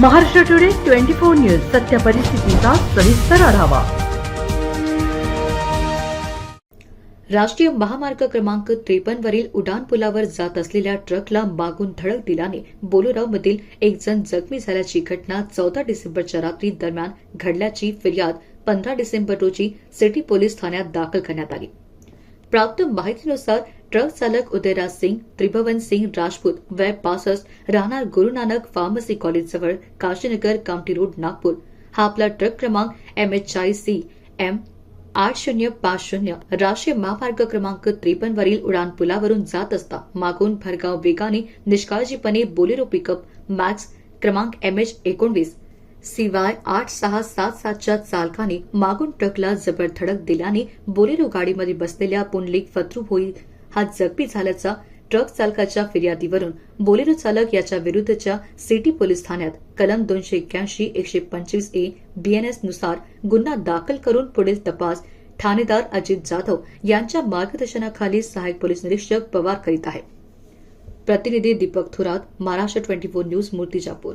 Maharashtra today twenty four news सत्य परिस्थितीचा सविस्तर आढावा. राष्ट्रीय महामार्ग क्रमांक त्रेपन्न वरील उड्डाण पुलावर जात असलेल्या ट्रकला मागून धडक दिल्याने बोलोरावमधील एक जण जखमी झाल्याची घटना चौदा डिसेंबरच्या रात्री दरम्यान घडल्याची फिर्याद पंधरा डिसेंबर रोजी सिटी पोलीस ठाण्यात दाखल करण्यात आली. प्राप्त माहितीनुसार ट्रक चालक उदयराज सिंग त्रिभवन सिंग राजपूत वेब पासष्ट राहणार गुरुनानक फार्मसी कॉलेजजवळ काशीनगर कामटी रोड नागपूर. हा आपला ट्रक क्रमांक एम एच चाळीस सी एम आठ शून्य पाच शून्य. राष्ट्रीय महामार्ग क्रमांक त्रेपन्न वरील उडान पुलावरून जात असता मागून भरगाव वेगाने निष्काळजीपणे बोलेरो पिकअप मॅक्स क्रमांक एम एच एकोणवीस. सीवाय आठ सहा सात सातच्या चालकाने मागून ट्रकला जबर धडक दिल्याने बोलेरो गाडीमध्ये बसलेल्या पुंडलिक फत्रू होई हा जखमी झाल्याचा ट्रक चालकाच्या फिर्यादीवरून बोलेरो चालक याच्या विरुद्धच्या सिटी पोलीस ठाण्यात कलम दोनशे एक्क्याऐंशी एकशे पंचवीस ए बीएनएसनुसार गुन्हा दाखल करून पुढील तपास ठाणेदार अजित जाधव यांच्या मार्गदर्शनाखाली सहाय्यक पोलीस निरीक्षक पवार करीत आहे. प्रतिनिधी Deepak Thorat Maharashtra twenty four news Murtijapur.